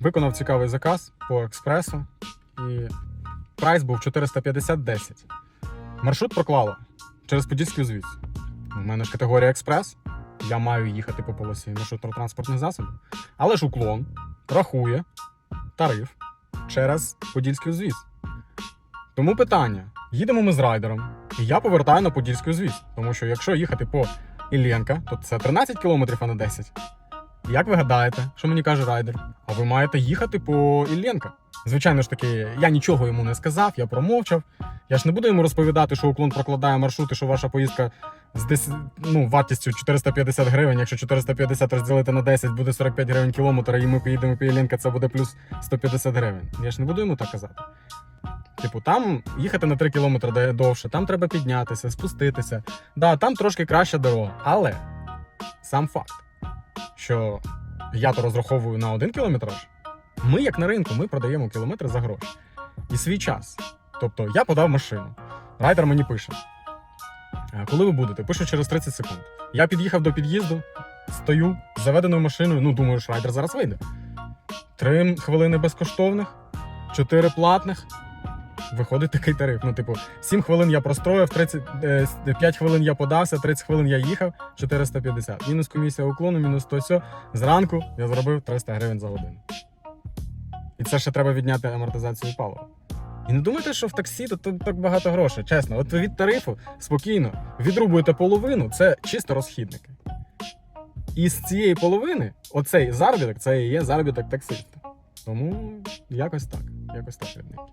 Виконав цікавий заказ по експресу, і прайс був 450-10. Маршрут проклало через Подільський узвіз. У мене ж категорія експрес. Я маю їхати по полосі маршрутно-транспортних засобів. Але ж уклон рахує тариф через Подільський узвіз. Тому питання: їдемо ми з райдером, і я повертаю на Подільський узвіз. Тому що якщо їхати по Іллєнка, то це 13 кілометрів, а не 10. Як ви гадаєте, що мені каже райдер? А ви маєте їхати по Іллєнка. Звичайно ж таки, я нічого йому не сказав, я промовчав. Я ж не буду йому розповідати, що уклон прокладає маршрут і що ваша поїздка з 10, ну, вартістю 450 гривень. Якщо 450 розділити на 10, буде 45 гривень кілометр, і ми поїдемо по Іллєнка, це буде плюс 150 гривень. Я ж не буду йому так казати. Типу, там їхати на 3 кілометри довше, там треба піднятися, спуститися. Да, там трошки краща дорога. Але сам факт, що я то розраховую на один кілометраж, ми, як на ринку, ми продаємо кілометри за гроші. І свій час. Тобто я подав машину. Райдер мені пише. Коли ви будете? Пишу через 30 секунд. Я під'їхав до під'їзду, стою з заведеною машиною. Ну, думаю, що райдер зараз вийде. Три хвилини безкоштовних, чотири платних. Виходить такий тариф. Ну, типу, 7 хвилин я простроїв, 30, е, 5 хвилин я подався, 30 хвилин я їхав, 450. Мінус комісія уклону, мінус то все. Зранку я зробив 300 гривень за годину. І це ще треба відняти амортизацію палива. І не думайте, що в таксі тут так багато грошей. Чесно, от від тарифу спокійно відрубуєте половину, це чисто розхідники. І з цієї половини оцей заробіток це і є заробіток таксиста. Тому якось так. Якось так, рідненькі.